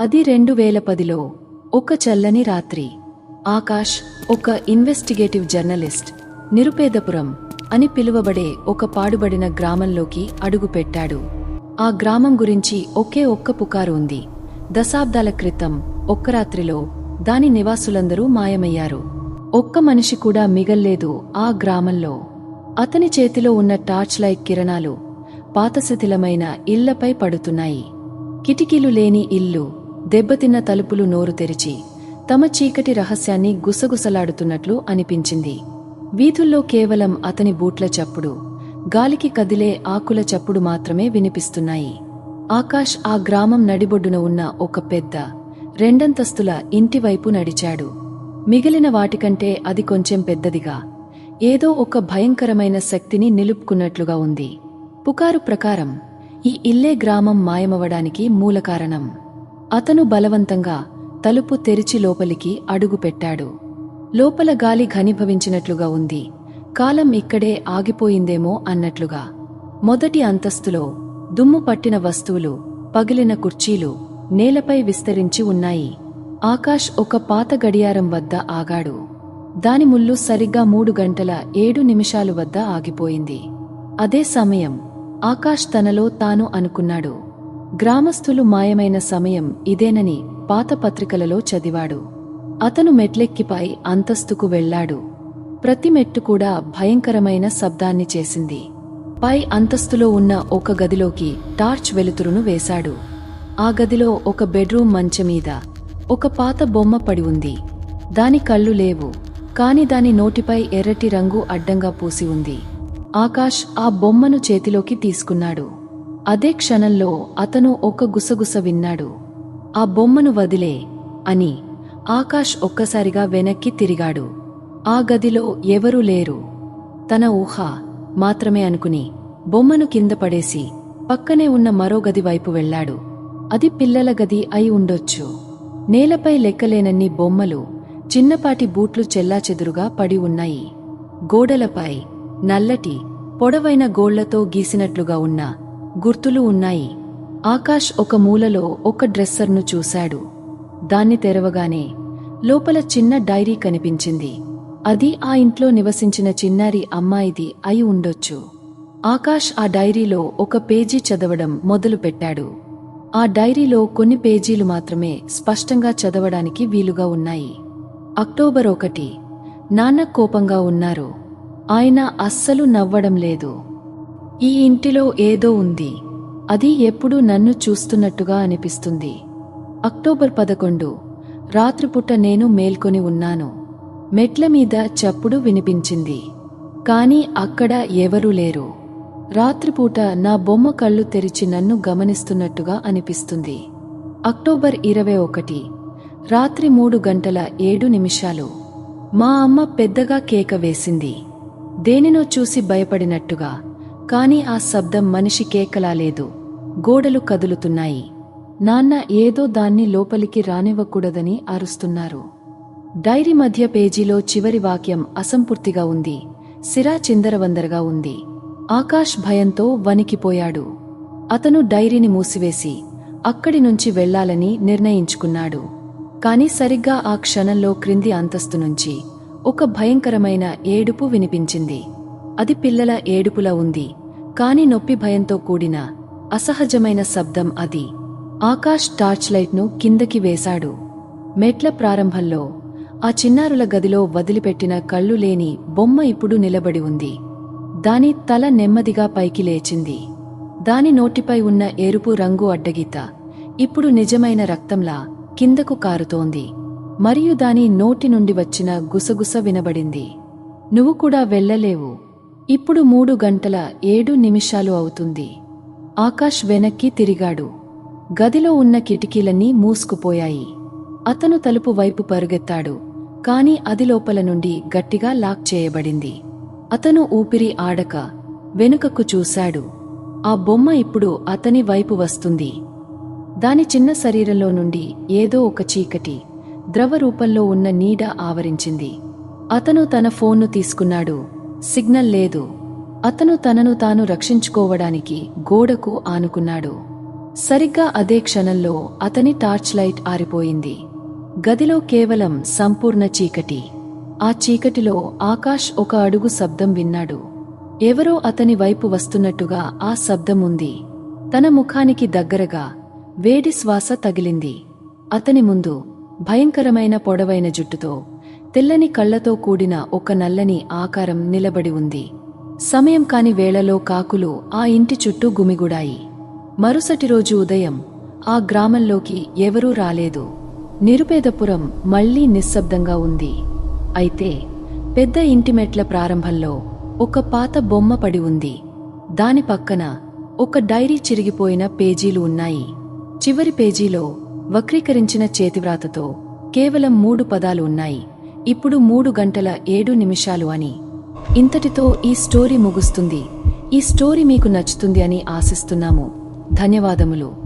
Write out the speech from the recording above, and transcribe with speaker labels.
Speaker 1: అది రెండు వేల పదిలో ఒక చల్లని రాత్రి. ఆకాష్ ఒక ఇన్వెస్టిగేటివ్ జర్నలిస్ట్ నిరుపేదపురం అని పిలువబడే ఒక పాడుబడిన గ్రామంలోకి అడుగుపెట్టాడు ఆ గ్రామం గురించి ఒకే ఒక్క పుకారు ఉంది. దశాబ్దాల క్రితం ఒక్క రాత్రిలో దాని నివాసులందరూ మాయమయ్యారు. ఒక్క మనిషి కూడా మిగల్లేదు ఆ గ్రామంలో. అతని చేతిలో ఉన్న టార్చ్ లైట్ కిరణాలు పాతశిథిలమైన ఇళ్ళపై పడుతున్నాయి. కిటికీలు లేని ఇల్లు దెబ్బతిన్న తలుపులు నోరు తెరిచి తమ చీకటి రహస్యాన్ని గుసగుసలాడుతున్నట్లు అనిపించింది. వీధుల్లో కేవలం అతని బూట్ల చప్పుడు గాలికి కదిలే ఆకుల చప్పుడు మాత్రమే వినిపిస్తున్నాయి. ఆకాష్ ఆ గ్రామం నడిబొడ్డున ఉన్న ఒక పెద్ద రెండంతస్తుల ఇంటివైపు నడిచాడు. మిగిలిన వాటికంటే అది కొంచెం పెద్దదిగా ఏదో ఒక భయంకరమైన శక్తిని నిలుపుకున్నట్లుగా ఉంది. పుకారు ప్రకారం ఈ ఇల్లే గ్రామం మాయమవడానికి మూలకారణం. అతను బలవంతంగా తలుపు తెరిచి లోపలికి అడుగుపెట్టాడు లోపల గాలి ఘనీభవించినట్లుగా ఉంది. కాలం ఇక్కడే ఆగిపోయిందేమో అన్నట్లుగా. మొదటి అంతస్తులో దుమ్ము పట్టిన వస్తువులు పగిలిన కుర్చీలు నేలపై విస్తరించి ఉన్నాయి. ఆకాష్ ఒక పాత గడియారం వద్ద ఆగాడు. దాని ముల్లు సరిగ్గా మూడు గంటల ఏడు నిమిషాలు వద్ద ఆగిపోయింది. అదే సమయం ఆకాష్ తనలో తాను అనుకున్నాడు. గ్రామస్థులు మాయమైన సమయం ఇదేనని పాత పత్రికలలో చదివాడు. అతను మెట్లెక్కిపై అంతస్తుకు వెళ్ళాడు ప్రతి మెట్టు కూడా భయంకరమైన శబ్దాన్ని చేసింది. పై అంతస్తులో ఉన్న ఒక గదిలోకి టార్చ్ వెలుతురును వేశాడు. ఆ గదిలో ఒక బెడ్రూమ్ మంచమీద ఒక పాత బొమ్మ పడి ఉంది. దాని కళ్ళు లేవు కాని దాని నోటిపై ఎర్రటి రంగు అడ్డంగా పూసి ఉంది. ఆకాష్ ఆ బొమ్మను చేతిలోకి తీసుకున్నాడు. అదే క్షణంలో అతను ఒక గుసగుస విన్నాడు. ఆ బొమ్మను వదిలే అని ఆకాష్ ఒక్కసారిగా వెనక్కి తిరిగాడు. ఆ గదిలో ఎవరూ లేరు. తన ఊహ మాత్రమే అనుకుని బొమ్మను కింద పడేసి పక్కనే ఉన్న మరో గది వైపు వెళ్ళాడు అది పిల్లల గది అయి ఉండొచ్చు. నేలపై లెక్కలేనన్ని బొమ్మలు చిన్నపాటి బూట్లు చెల్లాచెదురుగా పడి ఉన్నాయి. గోడలపై నల్లటి పొడవైన గోళ్ళతో గీసినట్లుగా ఉన్న గుర్తులు ఉన్నాయి. ఆకాష్ ఒక మూలలో ఒక డ్రెస్సర్ను చూశాడు. దాన్ని తెరవగానే లోపల చిన్న డైరీ కనిపించింది. అది ఆ ఇంట్లో నివసించిన చిన్నారి అమ్మాయిది అయి ఉండొచ్చు. ఆకాష్ ఆ డైరీలో ఒక పేజీ చదవడం మొదలుపెట్టాడు. ఆ డైరీలో కొన్ని పేజీలు మాత్రమే స్పష్టంగా చదవడానికి వీలుగా ఉన్నాయి. అక్టోబర్ ఒకటి. నాన్న కోపంగా ఉన్నారు. ఆయన అస్సలు నవ్వడం లేదు. ఈ ఇంటిలో ఏదో ఉంది. అది ఎప్పుడూ నన్ను చూస్తున్నట్టుగా అనిపిస్తుంది. అక్టోబర్ పదకొండు. రాత్రిపూట నేను మేల్కొని ఉన్నాను. మెట్ల మీద చప్పుడు వినిపించింది. కానీ అక్కడ ఎవరూ లేరు. రాత్రిపూట నా బొమ్మ కళ్ళు తెరిచి నన్ను గమనిస్తున్నట్టుగా అనిపిస్తుంది. అక్టోబర్ ఇరవై ఒకటి. రాత్రి మూడు గంటల ఏడు నిమిషాలు. మా అమ్మ పెద్దగా కేక వేసింది. దేనినో చూసి భయపడినట్టుగా. కాని ఆ శబ్దం మనిషి కేకలా లేదు. గోడలు కదులుతున్నాయి. నాన్న ఏదో దాన్ని లోపలికి రానివ్వకూడదని అరుస్తున్నారు. డైరీ మధ్య పేజీలో చివరి వాక్యం అసంపూర్తిగా ఉంది. సిరా చిందరవందరగా ఉంది. ఆకాష్ భయంతో వణికిపోయాడు. అతను డైరీని మూసివేసి అక్కడి నుంచి వెళ్ళాలని నిర్ణయించుకున్నాడు. కాని సరిగ్గా ఆ క్షణంలో క్రింది అంతస్తు నుంచి ఒక భయంకరమైన ఏడుపు వినిపించింది. అది పిల్లల ఏడుపులా ఉంది. కాని నొప్పి భయంతో కూడిన అసహజమైన శబ్దం అది. ఆకాష్ టార్చ్ లైట్ను కిందకి వేశాడు. మెట్ల ప్రారంభంలో ఆ చిన్నారుల గదిలో వదిలిపెట్టిన కళ్ళు లేని బొమ్మ ఇప్పుడు నిలబడి ఉంది. దాని తల నెమ్మదిగా పైకి లేచింది. దాని నోటిపై ఉన్న ఎరుపు రంగు అడ్డగీత ఇప్పుడు నిజమైన రక్తంలా కిందకు కారుతోంది. మరియు దాని నోటి నుండి వచ్చిన గుసగుస వినబడింది. నువ్వు కూడా వెళ్ళలేవు. ఇప్పుడు మూడు గంటల ఏడు నిమిషాలు అవుతుంది. ఆకాష్ వెనక్కి తిరిగాడు. గదిలో ఉన్న కిటికీలన్నీ మూసుకుపోయాయి. అతను తలుపు వైపు పరుగెత్తాడు కాని అది లోపల నుండి గట్టిగా లాక్ చేయబడింది. అతను ఊపిరి ఆడక వెనుకకు చూశాడు. ఆ బొమ్మ ఇప్పుడు అతని వైపు వస్తుంది. దాని చిన్న శరీరంలో నుండి ఏదో ఒక చీకటి ద్రవ రూపంలో ఉన్న నీడ ఆవరించింది. అతను తన ఫోన్ను తీసుకున్నాడు. సిగ్నల్ లేదు. అతను తనను తాను రక్షించుకోవడానికి గోడకు ఆనుకున్నాడు. సరిగ్గా అదే క్షణంలో అతని టార్చ్ లైట్ ఆరిపోయింది. గదిలో కేవలం సంపూర్ణ చీకటి. ఆ చీకటిలో ఆకాష్ ఒక అడుగు శబ్దం విన్నాడు. ఎవరో అతని వైపు వస్తున్నట్టుగా ఆ శబ్దం ఉంది. తన ముఖానికి దగ్గరగా వేడి శ్వాస తగిలింది. అతని ముందు భయంకరమైన పొడవైన జుట్టుతో తెల్లని కళ్ళతో కూడిన ఒక నల్లని ఆకారం నిలబడి ఉంది. సమయం కాని వేళలో కాకులు ఆ ఇంటి చుట్టూ గుమిగుడాయి. మరుసటి రోజు ఉదయం ఆ గ్రామంలోకి ఎవరూ రాలేదు. నిరుపేదపురం మళ్ళీ నిశ్శబ్దంగా ఉంది. అయితే పెద్ద ఇంటిమెట్ల ప్రారంభంలో ఒక పాత బొమ్మ పడి ఉంది. దాని పక్కన ఒక డైరీ చిరిగిపోయిన పేజీలు ఉన్నాయి. చివరి పేజీలో వక్రీకరించిన చేతివ్రాతతో కేవలం మూడు పదాలు ఉన్నాయి. ఇప్పుడు మూడు గంటల ఏడు నిమిషాలు అని. ఇంతటితో ఈ స్టోరీ ముగుస్తుంది. ఈ స్టోరీ మీకు నచ్చుతుంది అని ఆశిస్తున్నాము. ధన్యవాదములు.